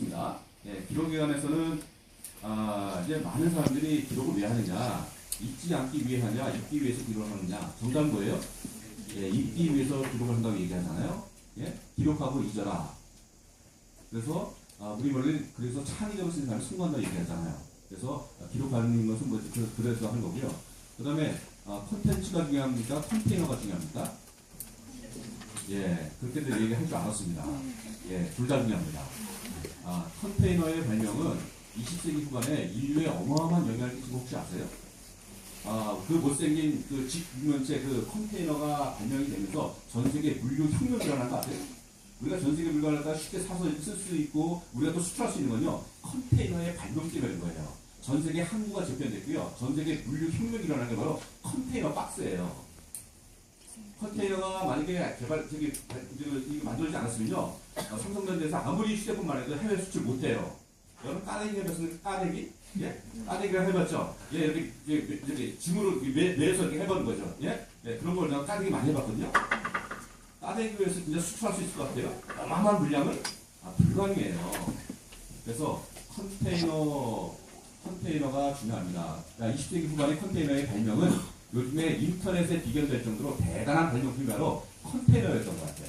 있습니다. 예, 기록에 관해서는 아, 이제 많은 사람들이 기록을 왜 하느냐, 잊지 않기 위해 하냐, 잊기 위해서 기록을 하느냐. 정답은 뭐예요? 예, 잊기 위해서 기록을 한다고 얘기하잖아요. 예, 기록하고 잊어라. 그래서 아, 우리 원래 그래서 쓰는 사람이 승부한다고 얘기하잖아요. 그래서 아, 기록하는 것은 뭐 그, 그래서 하는 거고요. 그 다음에 아, 컨텐츠가 중요합니까? 컨테이너가 중요합니까? 예, 그렇게들 얘기할 줄 알았습니다. 예, 둘 다 중요합니다. 아, 컨테이너의 발명은 20세기 후반에 인류에 어마어마한 영향을 끼친 거 혹시 아세요? 아, 그 못생긴 그 직면체 그 컨테이너가 발명이 되면서 전 세계 물류 혁명이 일어난 거 아세요? 우리가 전 세계 물건을 갖다 쉽게 사서 쓸 수 있고 우리가 또 수출할 수 있는 건요 컨테이너의 발명 때문인 거예요. 전 세계 항구가 재편됐고요. 전 세계 물류 혁명이 일어난 게 바로 컨테이너 박스예요. 컨테이너가 만약에 개발 저기 만들어지지 않았으면요 어, 삼성전자에서 아무리 휴대폰만 해도 해외 수출 못해요. 여러분 까내기 해봤습니까? 까내기? 예? 까내기를 해봤죠? 예, 이렇게, 이렇게, 이렇게 짐으로 매, 매서 이렇게 해보는 거죠. 예? 예, 그런 걸 내가 까내기 많이 해봤거든요. 까내기 위해서 진짜 수출할 수 있을 것 같아요. 어마어마한 물량을? 아, 불가능해요. 그래서 컨테이너, 컨테이너가 중요합니다. 20세기 후반의 컨테이너의 발명은 요즘에 인터넷에 비견될 정도로 대단한 발명품이 바로 컨테이너였던 것 같아요.